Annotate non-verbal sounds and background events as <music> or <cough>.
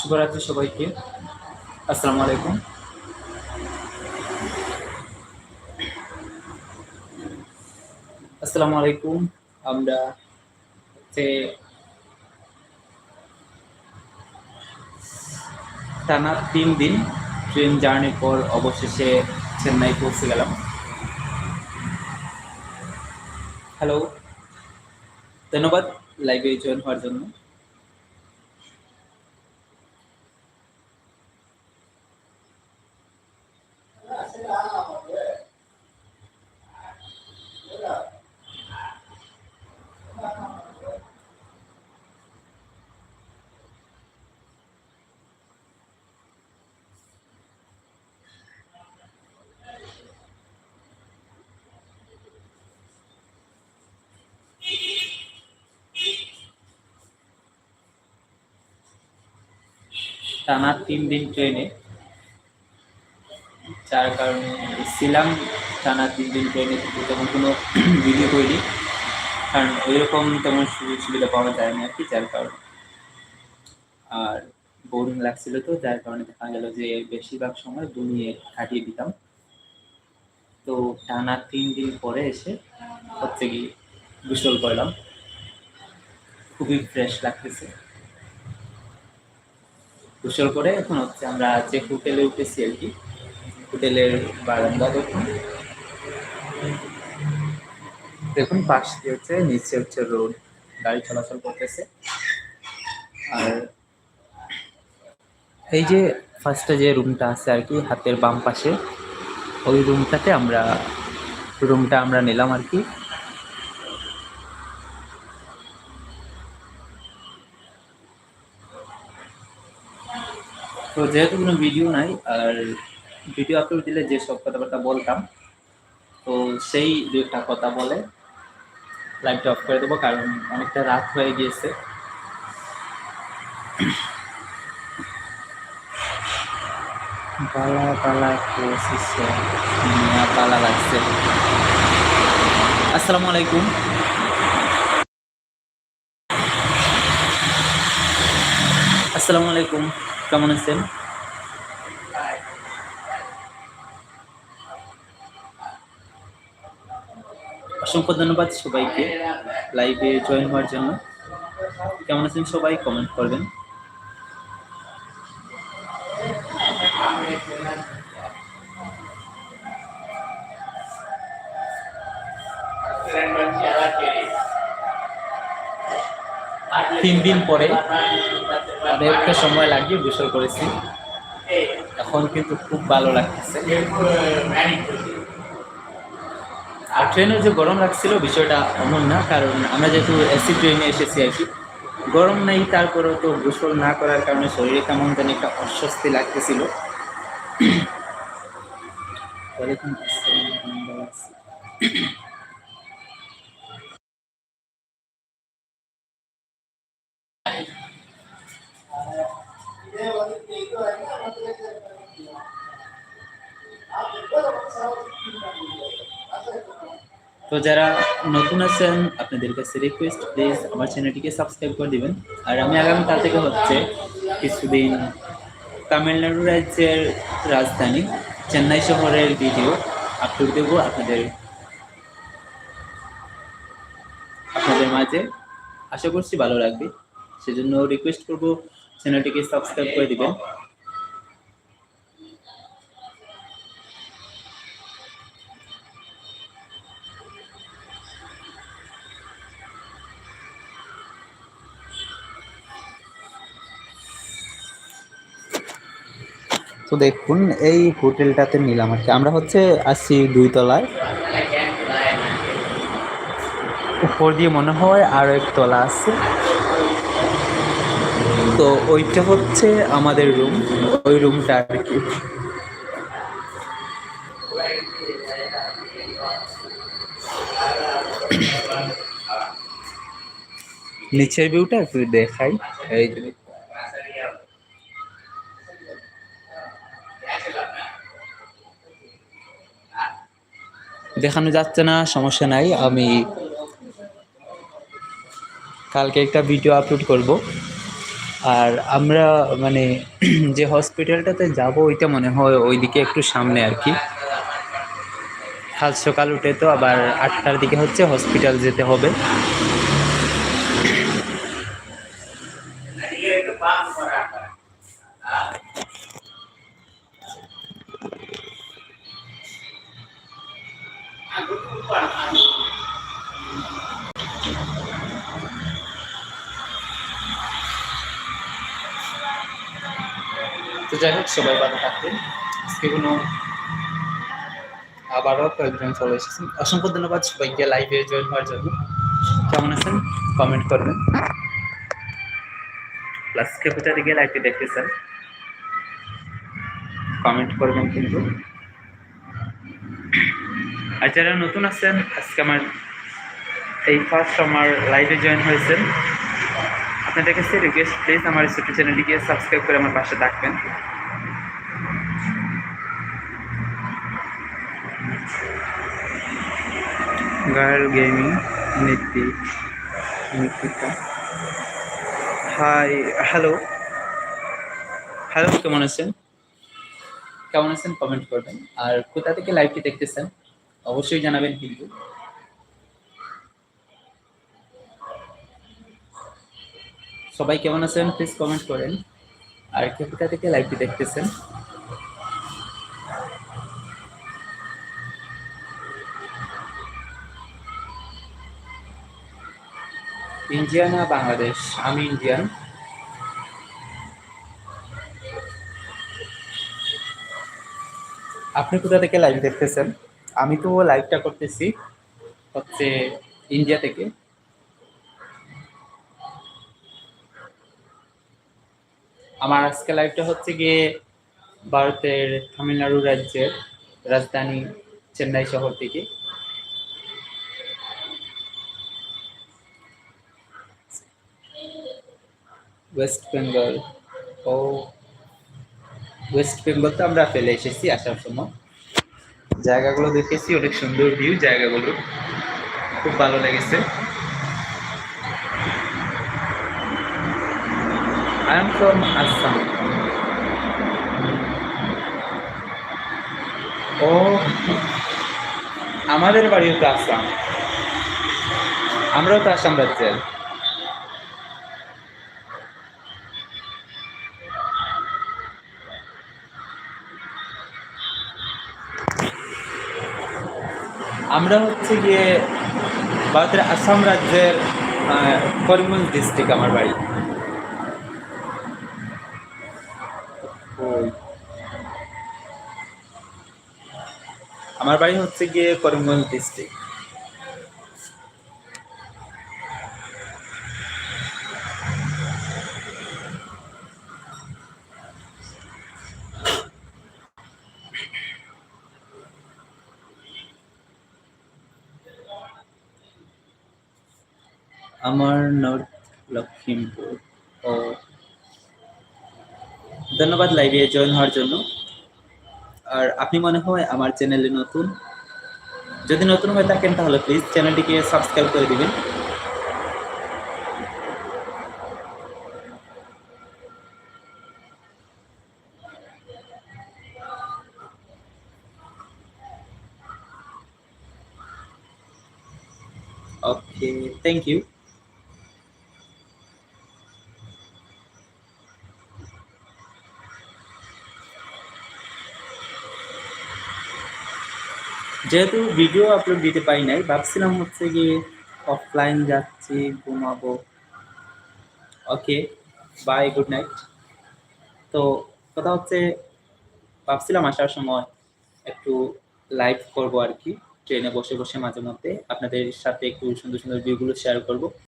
শুভরাত্রি সবাইকে। আসসালামু আলাইকুম। আসসালামু আলাইকুম। আমরা হচ্ছে টানা তিন দিন ট্রেন জার্নির পর অবশেষে চেন্নাই পৌঁছে গেলাম। হ্যালো ধন্যবাদ লাইভে জয়েন হওয়ার জন্য। টানা তিন দিন ট্রেনে। যার কারণে ছিলাম টানা তিন দিন ট্রেনে তেমন কোনো <clears throat> ভিডিও করিনি। কারণ ওইরকম তেমন সুযোগ সুবিধা পাওয়া যায়নি আর কি, যার কারণে। আর বোরিং লাগছিল তো, যার কারণে দেখা গেল যে বেশিরভাগ সময় দুনিয়ে কাটিয়ে দিতাম। তো টানা তিন দিন পরে এসে হচ্ছে কি গোসল করলাম। খুবই ফ্রেশ লাগতেছে। গোসল করে এখন হচ্ছে আমরা যে হোটেলে উঠেছি আর কি, হোটেলের বারান্দা দেখুন। দেখুন, পাশ দিয়ে হচ্ছে, নিচে হচ্ছে রোড, গাড়ি চলাচল করতেছে। আর এই যে ফার্স্টে যে রুমটা আছে আর কি, হাতের বাম পাশে, ওই রুমটাতে আমরা রুমটা আমরা নিলাম আর কি। তো যেহেতু কোনো ভিডিও নাই, আর ভিডিও আপলোড দিলে যে সব কথাবার্তা বলতাম, তো সেই দু একটা কথা বলে লাইভটা অফ করে দেবো, কারণ অনেকটা রাত হয়ে গিয়েছে। পালা পালা পালা লাগছে। আসসালামু আলাইকুম। আসসালামু আলাইকুম। কেমন আছেন? অসংখ্য ধন্যবাদ সবাইকে লাইভে জয়েন হওয়ার জন্য। কেমন আছেন সবাই? কমেন্ট করবেন। তিন দিন পরে অনেকটা সময় লাগিয়ে গোসল করেছি। এখন কিন্তু খুব ভালো লাগতেছে। আর ট্রেনে যে গরম লাগছিল বিষয়টা এমন না, কারণ আমরা যেহেতু এসি ট্রেনে এসেছি আর কি, গরম নেই, তারপরেও তো গোসল না করার কারণে শরীরে কেমন জানি একটা অস্বস্তি লাগতেছিল। <clears throat> ওয়ালাইকুম আসসালাম তো যারা নতুন আছেন, আপনাদের কাছে রিকোয়েস্ট প্লিজ আমার চ্যানেলটিকে সাবস্ক্রাইব করে দিবেন। আর আমি আগামীকাল থেকে হচ্ছে কিছুদিন তামিলনাড়ু রাজ্যের রাজধানী চেন্নাই শহরের ভিডিও আপলোড দেবো আপনাদের। আপনাদের মাঝে। আশা করছি ভালো লাগবে। সেজন্য রিকোয়েস্ট করব চ্যানেলটিকে সাবস্ক্রাইব করে দিবেন। তো দেখুন, এই হোটেলটাতে নিলাম আর কি। আমরা হচ্ছে আসছি দুই তলায় উপর দিয়ে মনে হয় আরও এক তলা আছে। তো ওইটা হচ্ছে আমাদের রুম, ওই রুমটা আর কি। নিচের ভিউটা একটু দেখাই। এই দেখানো যাচ্ছে না, সমস্যা নাই। আমি কালকে একটা ভিডিও আপলোড করব। আর আমরা মানে <clears throat> যে হসপিটালটাতে যাব, ওইটা মনে হয় ওইদিকে একটু সামনে আর কি। কাল সকাল উঠে তো আবার আটটার দিকে হচ্ছে হসপিটাল যেতে হবে। তো যাই হোক, সবাই ভালো থাকবেন। আজকে কোনো আবারও কয়েকজন চলে এসেছেন। অসংখ্য ধন্যবাদ সবাইকে লাইভে জয়েন হওয়ার জন্য। কেমন আছেন? কমেন্ট করবেন। প্লাস কে কোথা থেকে লাইভটি দেখতেছেন। কমেন্ট করবেন কিন্তু। আর যারা নতুন আছেন, আজকে আমার, এই ফার্স্ট আমার লাইভে জয়েন হয়েছেন। আপনাদের কাছে রিকোয়েস্ট প্লিজ আমার ছোট চ্যানেলটিকে সাবস্ক্রাইব করে আমার পাশে থাকবেন। গার্ল গেমিং নীতি নীতিকা হাই হ্যালো হ্যালো কেমন আছেন? কেমন আছেন? কমেন্ট করবেন। আর কোথা থেকে লাইভটি দেখতেছেন? অবশ্যই জানাবেন কিন্তু। সবাই কেমন আছেন? প্লিজ কমেন্ট করেন। আর কে কোথা থেকে লাইভটি দেখতেছেন। ইন্ডিয়া না বাংলাদেশ আমি ইন্ডিয়ান আপনি কোথা থেকে লাইভ দেখতেছেন? আমি তো লাইভটা করতেছি হচ্ছে ইন্ডিয়া থেকে। আমার আজকে লাইভটা হচ্ছে গিয়ে ভারতের তামিলনাড়ু রাজ্যের রাজধানী চেন্নাই শহর থেকে। ওয়েস্ট বেঙ্গল ও ওয়েস্ট বেঙ্গল তো আমরা ফেলে এসেছি আসার সময়। জায়গাগুলো দেখেছি, অনেক সুন্দর ভিউ জায়গাগুলো। খুব ভালো লেগেছে। আই এম ফ্রম আসাম ও, আমাদের বাড়িও তো আসাম আমরাও তো আসাম রাজ্যের। আমরা হচ্ছে গিয়ে ভারতের আসাম রাজ্যের করিমগঞ্জ ডিস্ট্রিক্ট আমার বাড়ি ওই। আমার বাড়ি হচ্ছে গিয়ে করিমগঞ্জ ডিস্ট্রিক্ট আমার নর্থ লক্ষ্মীমপুর ও ধন্যবাদ লাইভে জয়েন হওয়ার জন্য। আর আপনি মনে হয় আমার চ্যানেলে নতুন? যদি নতুন হয়ে থাকেন তাহলে প্লিজ চ্যানেলটিকে সাবস্ক্রাইব করে দিবেন। ওকে থ্যাংক ইউ যেহেতু ভিডিও আপলোড দিতে পারি নাই, ভাবছিলাম হচ্ছে গিয়ে অফলাইন যাচ্ছি, ঘুমাবো। ওকে বাই গুড নাইট তো কথা হচ্ছে, ভাবছিলাম আসার সময় একটু লাইভ করব আর কি ট্রেনে বসে বসে মাঝে মধ্যে আপনাদের সাথে একটু সুন্দর সুন্দর ভিউগুলো শেয়ার করব।